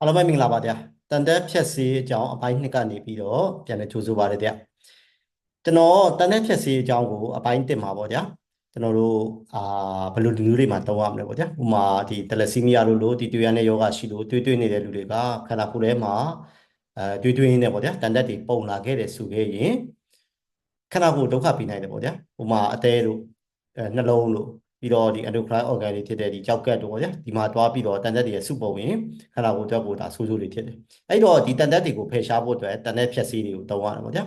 အားလုံးပဲမင်္ဂလာပါဗျာတန်တက်ဖြက်စီအကြောင်းအပိုင်းနှစ်ကနေပြီးတော့ပြန်လည်ကြိုဆိုပါရစေဗျကျွန်တော်တန်တက်ဖြက်စီအကြောင်းကိုအပိုင်းတစ်မှာပေါ့ဗျာကျွန်တော်တို့အာဘယ်လိုလူမျိုးတွေမှာတောင်းရမလဲပေါ့ဗျာဥပမာဒီတလက်ဆီမီယာလိုလိုဒီတွေ့ရတဲ့ယောဂရှိလို့တွေ့တွေ့နေတဲ့လူတွေကခန္ဓာကိုယ်ထဲမှာအဲတွေ့တွေ့နေပေါ့ဗျာတန်တက်တွေပုံလာခဲ့တယ်ဆိုခဲ့ရင်ခန္ဓာကိုယ်ဒုက္ခပြီးနိုင်တယ်ပေါ့ဗျာဥပမာအသေးလို့အဲနှလုံးလို့ ပြီးတော့ဒီ endocrine organ တွေဖြစ်တဲ့ဒီကြောက်ကတ်တို့ပေါ့ဗျာဒီမှာတွားပြီးတော့တန်တက်တွေရဲ့စုပုံရင်ခန္ဓာကိုယ်အတွက်ကိုဒါဆိုးဆိုးတွေဖြစ်တယ်အဲ့တော့ဒီတန်တက်တွေကိုဖယ်ရှားဖို့အတွက်တန်တက်ဖြက်စီးတွေကိုတုံးရတယ်ပေါ့ဗျာ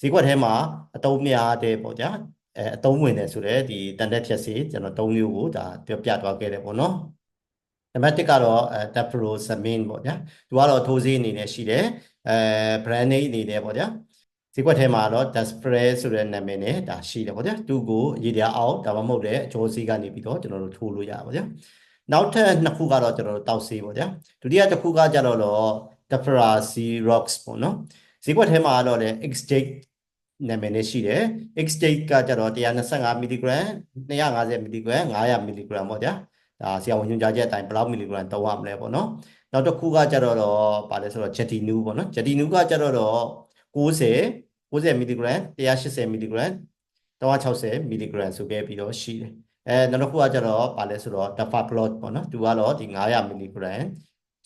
ဈေးကွက်ထဲမှာအတုံးများတဲ့ပေါ့ဗျာအဲအတုံးဝင်တယ်ဆိုတော့ဒီတန်တက်ဖြက်စီးကျွန်တော်၃မျိုးကိုဒါပြောပြသွားခဲ့တယ်ပေါ့နော်နံပါတ်1ကတော့အဲ tafrosamine ပေါ့ဗျာသူကတော့ထိုးဆေးအနေနဲ့ရှိတယ်အဲ brand name အနေနဲ့ပေါ့ဗျာ ဈေးကွက်ထဲမှာတော့ Daspre ဆိုတဲ့နာမည်နဲ့ဒါရှိတယ်ပေါ့ဗျာသူ့ကိုရေတရားအောင်ဒါမှမဟုတ်တဲ့အကျိုးစီးကနေပြီးတော့ကျွန်တော်တို့ထိုးလို့ရပါဗျာနောက်ထပ်နှစ်ခုကတော့ကျွန်တော်တို့တောက်ဆေးပေါ့ဗျာဒုတိယတစ်ခုကကြတော့တော့ Dafra Xerox ပေါ့နော်ဈေးကွက်ထဲမှာတော့လည်း Xdate နာမည်နဲ့ရှိတယ် Xdate ကကြတော့125 mg 250 mg 500 mg ပေါ့ဗျာဒါဆရာဝန်ညွှန်ကြားချက်အတိုင်းဘယ်လောက် mg တောင်းရမလဲပေါ့နော်နောက်တစ်ခုကကြတော့တော့ဗာလဲဆိုတော့ Jetinu ပေါ့နော် Jetinu ကကြတော့တော့90 90 mg 180 mg 360 mg ဆိုခဲ့ပြီးတော့ရှိတယ်အဲနောက်တစ်ခုကကြတော့ဗာလဲဆိုတော့ Dafalot ပေါ့နော်သူကတော့ဒီ900 mg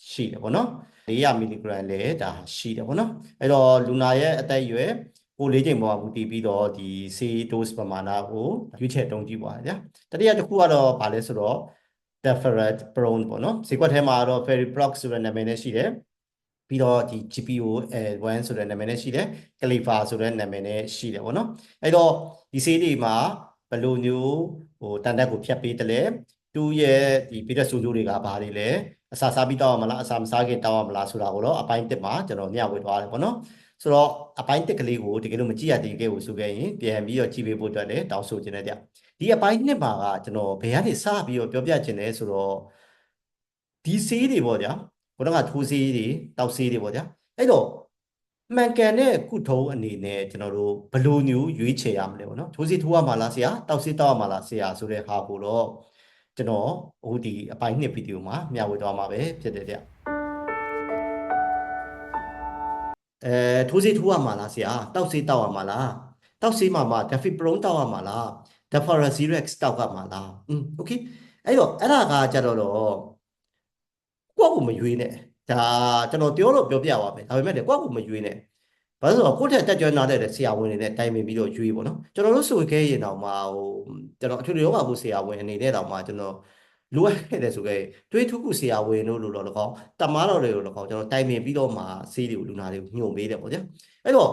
ရှိတယ်ပေါ့နော်400 mg လည်းဒါရှိတယ်ပေါ့နော်အဲ့တော့လူနာရဲ့အသက်အရွယ်ကိုလေးချိန်ပေါ်မှာမူတည်ပြီးတော့ဒီ C dose ပမာဏကိုရွေးချယ်တုံးကြည့်ပါဗျာတတိယတစ်ခုကတော့ဗာလဲဆိုတော့ deferred prone ပေါ့နော်ဈေးကွက်ထဲမှာတော့ ferry block ဆိုတဲ့နာမည်နဲ့ရှိတယ် ပြီးတော့ဒီ GPO 1ဆိုတဲ့နာမည်နဲ့ရှိတယ် Califa ဆိုတဲ့နာမည်နဲ့ရှိတယ်ပေါ့နော်အဲ့တော့ဒီဆေးတွေမှာဘယ်လိုမျိုးဟိုတန်တက်ကိုဖြတ်ပေးတယ်လဲသူ့ရဲ့ဒီပိရက်ဆူကျိုးတွေကဘာတွေလဲအစာစားပြီးတောက်ရမလားအစာမစားခင်တောက်ရမလားဆိုတာကိုတော့အပိုင်းတစ်မှာကျွန်တော်မျှဝေသွားတယ်ပေါ့နော်ဆိုတော့အပိုင်းတစ်ကလေးကိုတကယ်လို့မကြည့်ရသေးခဲ့ဘူးဆိုခဲ့ရင်ပြန်ပြီးတော့ကြည့်ပေးဖို့အတွက်လည်းတောင်းဆိုခြင်းနဲ့ကြဒီအပိုင်းနှစ်မှာကကျွန်တော်ဘယ်ကနေစပြီးတော့ပြောပြခြင်းလဲဆိုတော့ဒီဆေးတွေပေါ့ဗျာ ဘုရားကထိုးဆေးတွေတောက်ဆေးတွေပေါ့ဗျာအဲ့တော့မှန်ကန်တဲ့ကုထုံးအနေနဲ့ကျွန်တော်တို့ဘယ်လိုမျိုးရွေးချယ်ရမလဲပေါ့နော်ထိုးဆေးထိုးရမှာလားဆရာတောက်ဆေးတောက်ရမှာလားဆရာဆိုတဲ့ဟာကိုတော့ကျွန်တော်အခုဒီအပိုင်းနှစ်ဗီဒီယိုမှာမျှဝေသွားမှာပဲဖြစ်တယ်ဗျအဲထိုးဆေးထိုးရမှာလားဆရာတောက်ဆေးတောက်ရမှာလားတောက်ဆေးမှာမှာ Dafiprone တောက်ရမှာလား Dafarasirex တောက်ကမှာလားอืมโอเคအဲ့တော့အဲ့ဒါကကြတော့တော့ ကိုယ့်ကိုမရွေးနဲ့ဒါကျွန်တော်ပြောလို့ပြောပြပါမယ်ဒါပေမဲ့လည်းကိုယ့်ကိုမရွေးနဲ့ဘာလို့ဆိုတော့ကိုယ့်ထက်တက်ကြွနားတဲ့ဆရာဝန်တွေနဲ့တိုင်ပင်ပြီးတော့ရွေးပေါ့နော်ကျွန်တော်တို့ဆိုခဲ့ရင်တော့မှဟိုကျွန်တော်အထူးရောဂါကိုဆရာဝန်အနေနဲ့တော့မှကျွန်တော်လိုအပ်ခဲ့တယ်ဆိုခဲ့တွေးထုခုဆရာဝန်တို့လို့တော့၎င်းတမားတော်တွေကို၎င်းကျွန်တော်တိုင်ပင်ပြီးတော့မှဆေးတွေကိုလူနာတွေကိုညှို့ပေးတယ်ပေါ့ဗျာအဲ့တော့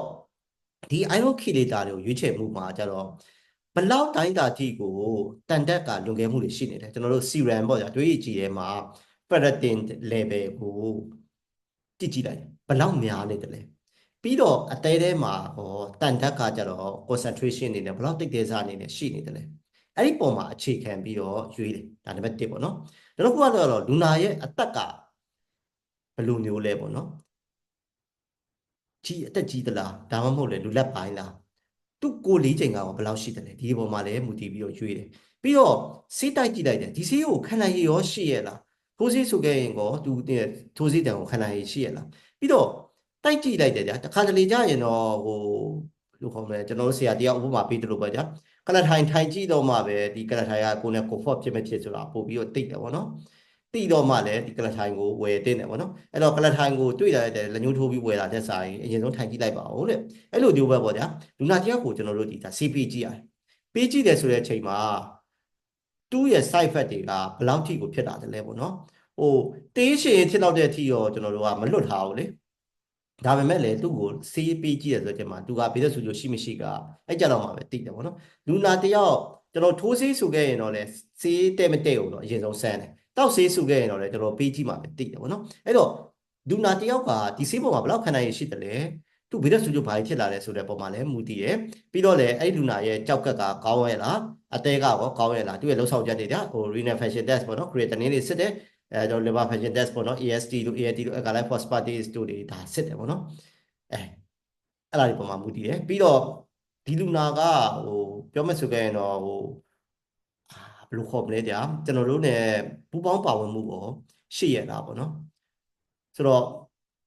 ဒီ iron chelator တွေကိုရွေးချယ်မှုမှာကျတော့ဘလောက်တိုင်းတာတိကိုတန်တက်ကလွန်ခဲ့မှုတွေရှိနေတယ်ကျွန်တော်တို့ serum ပေါ့ဗျာတွေးရကြည့်ထဲမှာ ferritin level ကိုကြည့်ကြည့်လိုက်ဘလောက်များနေတယ်လဲပြီးတော့အသေးထဲမှာဟောတန်တက်ကကြတော့ concentration အနေနဲ့ဘလောက်တိတ်သေးစားအနေနဲ့ရှိနေတယ်လဲအဲ့ဒီပုံမှာအခြေခံပြီးတော့ရွေးတယ်ဒါနံပါတ်1ပေါ့နော်နောက်တစ်ခုကတော့လူနာရဲ့အသက်ကဘယ်လိုမျိုးလဲပေါ့နော်ကြီးအသက်ကြီးသလားဒါမှမဟုတ်လေလူလက်ပိုင်းလားသူ့ကိုလေးချိန်ကဘယ်လောက်ရှိတယ်လဲဒီပုံမှာလည်းမူတည်ပြီးတော့ရွေးတယ်ပြီးတော့ဆေးတိုက်ကြည့်လိုက်တယ်ဒီဆေးကိုခံနိုင်ရရောရှိရဲ့လား ထိုးဆေးဆိုခဲ့ရင်ကောသူထိုးဆေးတံကိုခံနိုင်ရရှိရဲ့လားပြီးတော့တိုက်ကြည့်လိုက်တယ်ဗျာတခါတလေကြာရင်တော့ဟိုလို့ခေါ်မလဲကျွန်တော်တို့ဆရာတရားဥပမာပေးတယ်လို့ပဲဗျာကလထိုင်ထိုင်ကြည့်တော့မှပဲဒီကလထိုင်ကကိုယ်နဲ့ကိုဖော့ဖြစ်မဖြစ်ဆိုတာပို့ပြီးတော့သိတယ်ဗောနော်သိတော့မှလည်းဒီကလထိုင်ကိုဝယ်တင်တယ်ဗောနော်အဲ့တော့ကလထိုင်ကိုတွေ့လာတဲ့လက်ညှိုးထိုးပြီးဝယ်လာတဲ့စာရင်အရင်ဆုံးထိုင်ကြည့်လိုက်ပါဦးတဲ့အဲ့လိုမျိုးပဲဗောဗျာလူနာတယောက်ကိုကျွန်တော်တို့ဒီဒါ CP ကြည့်ရတယ်ပေးကြည့်တယ်ဆိုတဲ့အချိန်မှာ သူ့ရဲ့ side effect တွေကဘယ်လောက်ထိကိုဖြစ်တာလဲဗောနော်ဟိုတေးရှင်ဖြစ်တော့တဲ့အထိရောကျွန်တော်တို့ကမလွတ်ထားဘူးလေဒါပေမဲ့လည်းသူ့ကိုဆေးပေးကြည့်ရဆိုတဲ့မှာသူကဘေးသက်ဆူချိုရှိမရှိကအဲ့ကြတော့မှပဲသိတယ်ပေါ့နော်လူနာတယောက်ကျွန်တော်ထိုးဆေးဆူခဲ့ရင်တော့လေဆေးတဲ့မတဲ့ဘူးတော့အရင်ဆုံးစမ်းတယ်တောက်ဆေးဆူခဲ့ရင်တော့လေကျွန်တော်ပေးကြည့်မှပဲသိတယ်ပေါ့နော်အဲ့တော့လူနာတယောက်ကဒီဆေးပေါ်မှာဘယ်လောက်ခံနိုင်ရရှိတယ်လဲသူဘေးသက်ဆူချိုဘာဖြစ်လာလဲဆိုတဲ့ပုံမှာလည်းမူတည်တယ်ပြီးတော့လည်းအဲ့ဒီလူနာရဲ့ကြောက်ကက်ကကောင်းရဲ့လား အသေးကရောကောင်းရဲ့လားသူရဲ့လှုပ်ဆောင်ချက်တွေကြာဟို renal function test ပေါ့နော် creatinine တွေစစ်တယ်အဲကျွန်တော် liver function test ပေါ့နော် AST တို့ ALT တို့ alkaline phosphatase တို့တွေဒါစစ်တယ်ပေါ့နော်အဲအဲ့ဒါဒီပုံမှာမူတည်တယ်ပြီးတော့ဒီလူနာကဟိုပြောမယ်ဆိုခဲ့ရင်တော့ဟိုဘယ်လိုခေါ်မလဲကြာကျွန်တော်တို့ ਨੇ ပူပေါင်းပါဝင်မှုပေါ့ရှိရတာပေါ့နော်ဆိုဆိုတော့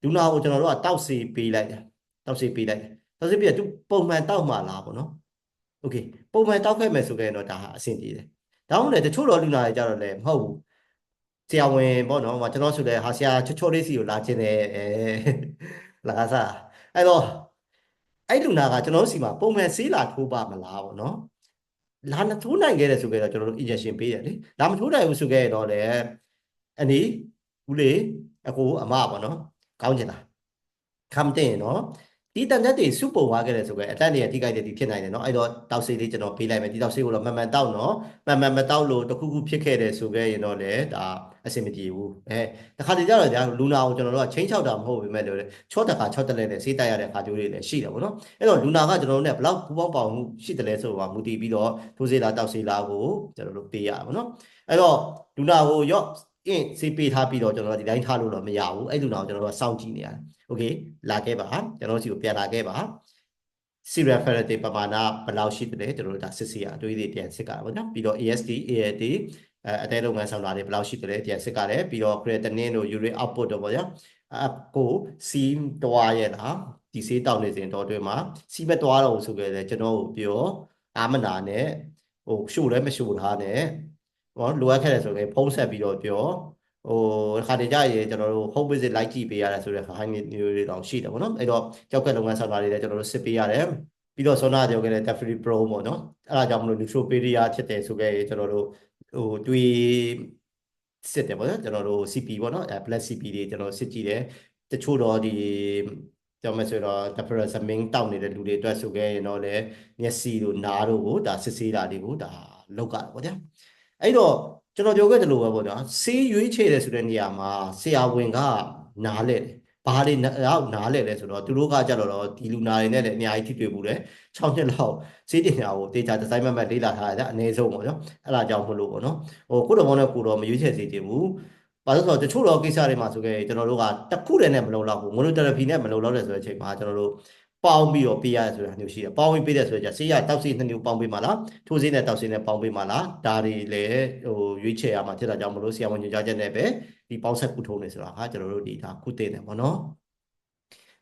လူနာကိုကျွန်တော်တို့ကတောက်စီပေးလိုက်တယ်တောက်စီပေးလိုက်တယ်တောက်စီပေးတယ်သူပုံမှန်တောက်မှလားပေါ့နော် โอเคပုံမှန်တောက်ခဲ့မယ်ဆိုကြရင်တော့ဒါဟာအဆင်ပြေတယ်ဒါမှမဟုတ်လေတချို့တော့လူနာတွေကြတော့လည်းမဟုတ်ဘူးဆရာဝန်ပေါ့နော်ဟိုကျွန်တော်ဆိုလဲဟာဆရာချောချောလေးစီကိုလာခြင်းတယ်အဲလာစားအဲ့တော့အဲ့လူနာကကျွန်တော်တို့စီမှာပုံမှန်ဆေးလာထိုးပါမလားပေါ့နော်လာမထိုးနိုင်ခဲ့တယ်ဆိုကြတော့ကျွန်တော်တို့ injection ပေးတယ်လေလာမထိုးနိုင်ဘူးဆိုကြတော့လေအနီဦးလေးအကိုအမပေါ့နော်ကောင်းချင်တာခံတဲ့နော် ဒီတန်တက်တွေစုပုံသွားခဲ့တယ်ဆိုကြအတက်တွေအထိကြိုက်တဲ့ဒီဖြစ်နိုင်တယ်နော်အဲ့တော့တောက်ဆေးလေးကျွန်တော်ပေးလိုက်မယ်ဒီတောက်ဆေးကိုတော့မှန်မှန်တောက်နော်မှန်မှန်မတောက်လို့တခုခုဖြစ်ခဲ့တယ်ဆိုကြရင်တော့လေဒါအဆင်မပြေဘူးအဲတခါတည်းကျတော့ကြာလူနာကိုကျွန်တော်တို့ကချင်းချောက်တာမဟုတ်ပေမဲ့လည်းချော့တခါချော့တလဲနဲ့ဆေးတိုက်ရတဲ့ခါကျိုးတွေလည်းရှိတယ်ပေါ့နော်အဲ့တော့လူနာကကျွန်တော်တို့ ਨੇ ဘလောက်ပူပေါင်းပေါင်မှုရှိတယ်လဲဆိုတော့မူတည်ပြီးတော့ထိုးဆေးလားတောက်ဆေးလားကိုကျွန်တော်တို့ပေးရပါပေါ့နော်အဲ့တော့လူနာကိုရော့ အင်းဆေးပေးထားပြီးတော့ကျွန်တော်တို့ဒီတိုင်းထားလို့တော့မရဘူးအဲ့လူနာကိုကျွန်တော်တို့စောင့်ကြည့်နေရတယ်โอเคလာခဲ့ပါကျွန်တော်တို့စီကိုပြန်လာခဲ့ပါ serial ferritin ပမာဏဘယ်လောက်ရှိတယ်လဲကျွန်တော်တို့ဒါစစ်စီရအတွေးတွေပြန်စစ်ကြတာပေါ့နော်ပြီးတော့ AST ALT အဲအတဲလုပ်ငန်းဆောင်တာတွေဘယ်လောက်ရှိတယ်လဲပြန်စစ်ကြတယ်ပြီးတော့ creatinine တို့ uric output တို့ပေါ့ဗျာအကိုစီးတွားရဲ့လားဒီဆေးတောက်နေစဉ်တော့အတွင်းမှာစီးမတွားတော့ဆိုခဲ့တယ်ကျွန်တော်ကိုပြောအာမနာနဲ့ဟိုရှို့လည်းမရှို့ထားနဲ့ ဟောလိုအပ်ခဲ့တယ်ဆိုရင်ဖုံးဆက်ပြီးတော့ပြောဟိုခါတကြရေကျွန်တော်တို့ home visit လိုက်ကြည့်ပေးရတယ်ဆိုတဲ့ခိုင်းမျိုးတွေတောင်ရှိတယ်ပေါ့နော်အဲ့တော့ကြောက်ကက်လုပ်ငန်းဆောင်တာတွေလည်းကျွန်တော်တို့စစ်ပေးရတယ်ပြီးတော့ဆောနာပြောခဲ့တဲ့ Tefri Pro ပေါ့နော်အဲ့ဒါကြောင့်မလို့ neutropenia ဖြစ်တယ်ဆိုခဲ့ရေကျွန်တော်တို့ဟိုတွေးစစ်တယ်ပေါ့နော်ကျွန်တော်တို့ CP ပေါ့နော်အဲ plus CP တွေကျွန်တော်စစ်ကြည့်တယ်တချို့တော့ဒီပြောမယ်ဆိုတော့ depressamine တောက်နေတဲ့လူတွေအတွက်ဆိုခဲ့ရင်တော့လေမျက်စိတို့နားတို့ကိုဒါစစ်ဆေးတာတွေကိုဒါလောက်ကြတယ်ပေါ့ဗျာ အဲ့တော့ကျွန်တော်ပြောခဲ့တယ်လို့ပဲပေါ့နော်ဆေးရွေးချယ်တယ်ဆိုတဲ့နေရာမှာဆရာဝန်ကနားလဲတယ်ဘာတွေတော့နားလဲလဲဆိုတော့သူတို့ကကြတော့ဒီလူနာတွေနဲ့လည်းအများကြီးထိတွေ့မှုတယ်6နှစ်လောက်စေးတင်ညာကိုတေချာဒီဇိုင်းမတ်မတ်လေ့လာထားရတဲ့အနည်းဆုံးပေါ့နော်အဲ့ဒါကြောင့်မလို့ပေါ့နော်ဟိုကိုတော်မောင်းနဲ့ကိုတော်မရွေးချယ်စေချင်ဘူးဘာလို့ဆိုတော့တချို့တော့ကိစ္စတွေမှာဆိုခဲ့ကျွန်တော်တို့ကတစ်ခုတည်းနဲ့မလုံလောက်ဘူးမိုနိုတယ်ရာပီနဲ့မလုံလောက်တဲ့ဆိုတဲ့အချိန်မှာကျွန်တော်တို့ ပေါင်းပြီးတော့ပေးရတယ်ဆိုတာမျိုးရှိတယ်ပေါင်းပြီးပေးတယ်ဆိုတော့ဆေးရတောက်ဆေးနှစ်မျိုးပေါင်းပေးမှာလားထိုးဆေးနဲ့တောက်ဆေးနဲ့ပေါင်းပေးမှာလားဒါတွေလည်းဟိုရွေးချယ်ရမှာဖြစ်တာကြောင့်မလို့ဆရာဝန်ညွှန်ကြားချက်နဲ့ပဲဒီပေါင်းဆက်ကုထုံးနေဆိုတာဟာကျွန်တော်တို့ဒီဒါကုတင်တယ်ပေါ့နော်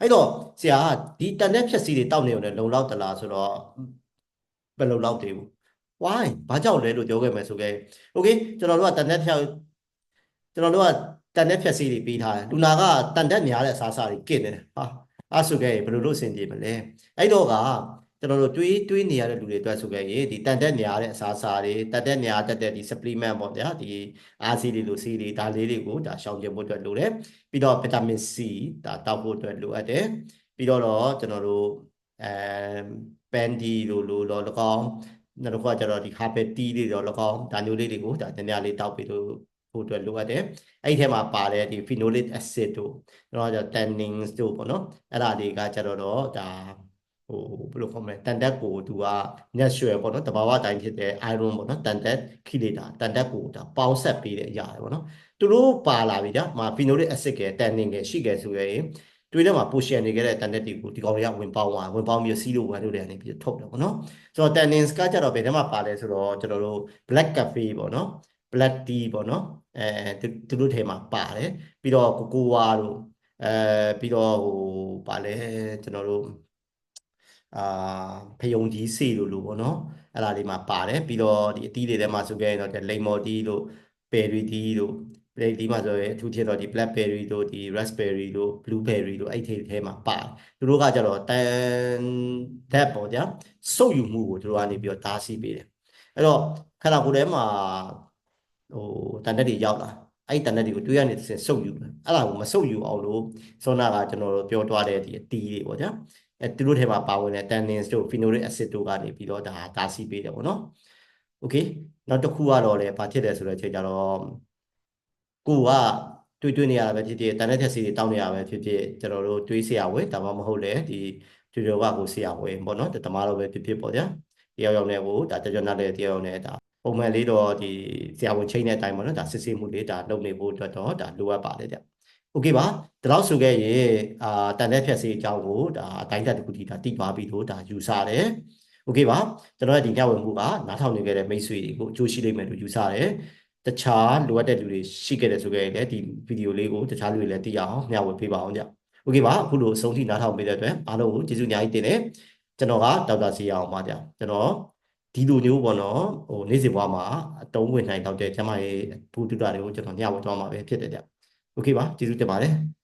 အဲ့တော့ဆရာဒီတန်တဲ့ဖြက်စီတွေတောက်နေုံနဲ့လုံလောက်တလားဆိုတော့ဘယ်လုံလောက်သေးဘူး why ဘာကြောင့်လဲလို့ပြောခဲ့မယ်ဆိုခဲ့ okay ကျွန်တော်တို့ကတန်တဲ့ဖြက်ကျွန်တော်တို့ကတန်တဲ့ဖြက်စီတွေပြီးထားတယ်လူနာကတန်တဲ့များတဲ့အစားအစာတွေကင့်နေတယ်ဟာ အဲ့ဆိုခဲ့ဘယ်လိုလုပ်အဆင်ပြေမလဲအဲ့တော့ကကျွန်တော်တို့တွေးတွေးနေရတဲ့လူတွေအတွက်ဆိုခဲ့ရေဒီတန်တက်များတဲ့အစားအစာတွေတန်တက်များတက်တဲ့ဒီ supplement ပေါ့ဗျာဒီအားစီတွေလိုစီတွေဒါလေးတွေကိုဒါရှောင်ကျဉ်ဖို့အတွက်လိုတယ်ပြီးတော့ vitamin C ဒါတောက်ဖို့အတွက်လိုအပ်တယ်ပြီးတော့တော့ကျွန်တော်တို့အဲပန်ဒီလိုလိုတော့၎င်းနောက်တစ်ခုကကျတော့ဒီ carpet tea တွေတော့၎င်းဒါမျိုးလေးတွေကိုဒါနည်းနည်းလေးတောက်ပြီးလို့ ဖို့အတွက်လိုအပ်တယ်အဲ့ဒီထဲမှာပါတယ်ဒီ phenolic acid တို့ကျွန်တော်က tannins တို့ပေါ့နော်အဲ့ဒါတွေကကျတော့တော့ဒါဟိုဘယ်လိုခေါ်မလဲတန်တက်ကိုသူက natural ပေါ့နော်တဘာဝတိုင်းဖြစ်တဲ့ iron ပေါ့နော်တန်တက် chelator တန်တက်ကိုဒါပေါင်းဆက်ပေးတဲ့အရာတွေပေါ့နော်သူတို့ပါလာပြီကြာမှာ phenolic acid က tannin ကရှိခဲ့ဆိုရင်တွေးထဲမှာ portion နေခဲ့တဲ့တန်တက်တွေကိုဒီကောင်တွေကဝင်ပေါင်းသွားဝင်ပေါင်းပြီးစီးလို့ဝင်လို့တွေကနေပြီးထုတ်တယ်ပေါ့နော်ဆိုတော့ tannins ကကြတော့ဘယ်ထဲမှာပါလဲဆိုတော့ကျွန်တော်တို့ black cafe ပေါ့နော် black tea ပေါ့နော်အဲသူတို့ထဲမှာပါတယ်ပြီးတော့ကိုကိုဝါတို့အဲပြီးတော့ဟိုပါလဲကျွန်တော်တို့အာဖယုံကြီးစေတို့လို့ပေါ့နော်အဲ့ဒါလေးမှာပါတယ်ပြီးတော့ဒီအသီးတွေထဲမှာဆိုခဲ့ရင်တော့လိမ္မော်တီတို့ပယ်ရီတီတို့ပယ်တီမှာဆိုရင်အထူးဖြစ်တော့ဒီ blackberry တို့ဒီ raspberry တို့ blueberry တို့အဲ့ဒီထဲမှာပါတယ်သူတို့ကကြတော့တန်ဓာတ်ပေါ့ဗျာစုပ်ယူမှုကိုသူတို့ကနေပြီးတော့ဒါစီပေးတယ်အဲ့တော့ခန္ဓာကိုယ်ထဲမှာ ဟိုတန်တက်တွေရောက်လာအဲ့ဒီတန်တက်တွေကိုတွေးရနေတစ်ဆင့်စုပ်ယူတယ်အဲ့ဒါကိုမစုပ်ယူအောင်လို့စောနာကကျွန်တော်တို့ပြောထားတဲ့ဒီအတီးတွေပေါ့ဗျာအဲသူတို့ထဲမှာပါဝင်တဲ့ tannins တို့ phenolic acid တို့ကနေပြီးတော့ဒါတာစီပေးတယ်ပေါ့နော် okay နောက်တစ်ခုကတော့လေဘာဖြစ်လဲဆိုတော့ချိန်ကြတော့ကိုကတွေးတွေးနေရတာပဲဖြစ်ဖြစ်တန်တဲ့ချက်စီတွေတောင်းနေရတာပဲဖြစ်ဖြစ်ကျွန်တော်တို့တွေးဆရာဝယ်ဒါမှမဟုတ်လေဒီကျွကျော်ကကိုဆရာဝယ်ပေါ့နော်တမားတော့ပဲဖြစ်ဖြစ်ပေါ့ဗျာတယောက်ယောက်နဲ့ကိုဒါကြော်ကြော်နဲ့တယောက်ယောက်နဲ့ဒါ ပုံမှန်လေးတော့ဒီဆရာဝန်ချိန်တဲ့အတိုင်းပေါ့နော်ဒါစစ်ဆေးမှုလေးဒါလုပ်နေဖို့အတွက်တော့ဒါလိုအပ်ပါတယ်ဗျ။ Okay ပါဒါတော့ဆိုခဲ့ရင်အာတန်တဲ့ဖြက်စေးအကြောင်းကိုဒါအတိုင်းတက်တစ်ခုတည်းဒါတိသွားပြီးတော့ဒါယူဆတယ်။ Okay ပါကျွန်တော်ရဲ့ဒီညဝင်မှုကနားထောင်နေခဲ့တဲ့မိတ်ဆွေတွေကိုအကျိုးရှိလိမ့်မယ်လို့ယူဆတယ်။တခြားလိုအပ်တဲ့လူတွေရှိခဲ့တယ်ဆိုခဲ့ရင်လည်းဒီဗီဒီယိုလေးကိုတခြားလူတွေလည်းသိအောင်မျှဝေပေးပါအောင်ဗျ။ Okay ပါအခုလိုအဆုံးထိနားထောင်ပေးတဲ့အတွက်အားလုံးကိုကျေးဇူးအများကြီးတင်တယ်။ကျွန်တော်ကဒေါက်တာစီအောင်ပါဗျာ။ကျွန်တော် ဒီလိုမျိုးပေါ့နော်ဟိုနေ့စဉ်ဘဝမှာအတုံးဝင်နိုင်တော့တဲ့ကျမရဲ့ဘူတုတ္တတွေကိုကျွန်တော်ညဝတ်သွားမှာပဲဖြစ်တယ်ဗျ။ Okay ပါကျေးဇူးတင်ပါတယ်။